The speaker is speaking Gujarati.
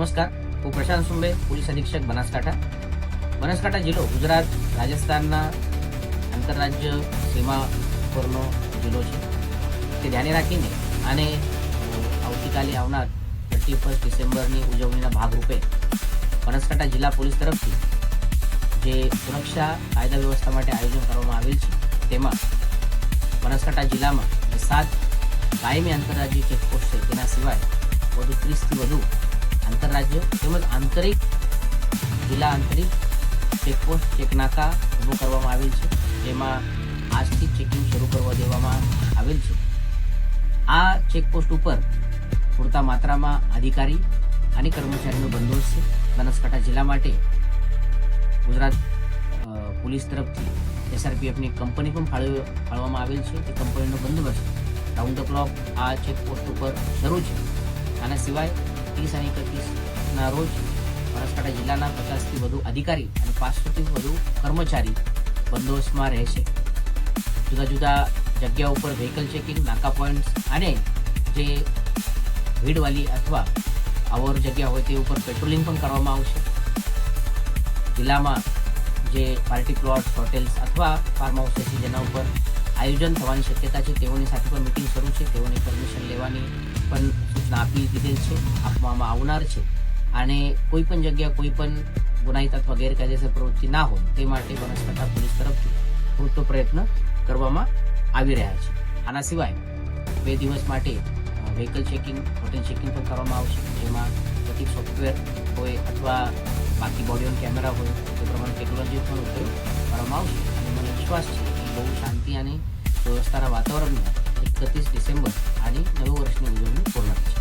નમસ્કાર હું પ્રશાંત સુંબે પોલીસ અધિક્ષક બનાસકાંઠા બનાસકાંઠા જિલ્લો ગુજરાત રાજસ્થાનના આંતરરાજ્ય સીમા પરનો જિલ્લો છે તે ધ્યાને રાખીને આને અ, આવતીકાલે આવનાર થર્ટી ફર્સ્ટ ડિસેમ્બરની ઉજવણીના ભાગરૂપે બનાસકાંઠા જિલ્લા પોલીસ તરફથી જે સુરક્ષા કાયદા વ્યવસ્થા માટે આયોજન કરવામાં આવેલ છે તેમાં બનાસકાંઠા જિલ્લામાં જે સાત કાયમી આંતરરાજ્ય ચેકપોસ્ટ છે તેના સિવાય વધુ ત્રીસથી વધુ આંતરરાજ્ય તેમજ આંતરિક, જિલ્લા આંતરિક ચેકપોસ્ટ ચેક નાકા ઊભો કરવામાં આવેલ છે. જેમાં આજથી ચેકિંગ શરૂ કરવા દેવામાં આવેલ છે. આ ચેકપોસ્ટ ઉપર પૂરતા માત્રામાં અધિકારી અને કર્મચારીનો બંદોબસ્ત છે. બનાસકાંઠા જિલ્લા માટે ગુજરાત પોલીસ તરફથી એસઆરપીએફની કંપની પણ ફાળવ ફાળવામાં આવેલ છે. તે કંપનીનો બંદોબસ્ત રાઉન્ડ ધ ક્લોક આ ચેકપોસ્ટ ઉપર શરૂ છે. આના સિવાય ત્રીસ અને એકત્રીસના રોજ બનાસકાંઠા જિલ્લાના પચાસથી વધુ અધિકારી અને પાંચસોથી વધુ કર્મચારી બંદોબસ્તમાં રહેશે જુદા જુદા જગ્યા ઉપર વ્હીકલ ચેકિંગ નાકા પોઈન્ટ્સ અને જે ભીડવાળી અથવા અવર જગ્યા હોય તે ઉપર પેટ્રોલિંગ પણ કરવામાં આવશે. જિલ્લામાં જે પાર્ટી પ્લોટ્સ હોટેલ્સ અથવા ફાર્મ હાઉસ જેના ઉપર આયોજન થવાની શક્યતા છે, તેઓની સાથે પણ મિટિંગ શરૂ છે, તેઓની પરમિશન લેવાની પણ સૂચના આપી દીધેલ છે, આપવામાં આવનાર છે. અને કોઈ પણ જગ્યા કોઈ પણ ગુનાહિત અથવા ગેરકાયદેસર પ્રવૃત્તિ ના હોય, તે માટે બનાસકાંઠા પોલીસ તરફથી પૂરતો પ્રયત્ન કરવામાં આવી રહ્યા છે. આના સિવાય બે દિવસ માટે વ્હીકલ ચેકિંગ હોટેલ ચેકિંગ પણ કરવામાં આવશે. જેમાં પ્રતિક સોફ્ટવેર હોય અથવા બાકી બોડી ઓન કેમેરા હોય, તે પ્રમાણે ટેકનોલોજી પણ ઉપયોગ કરવામાં આવશે. અને મને વિશ્વાસ છે કે બહુ શાંતિ અને વ્યવસ્થાના વાતાવરણમાં એકત્રીસ ડિસેમ્બર આની નવું વર્ષની ઉજવણી પૂર્ણ થશે.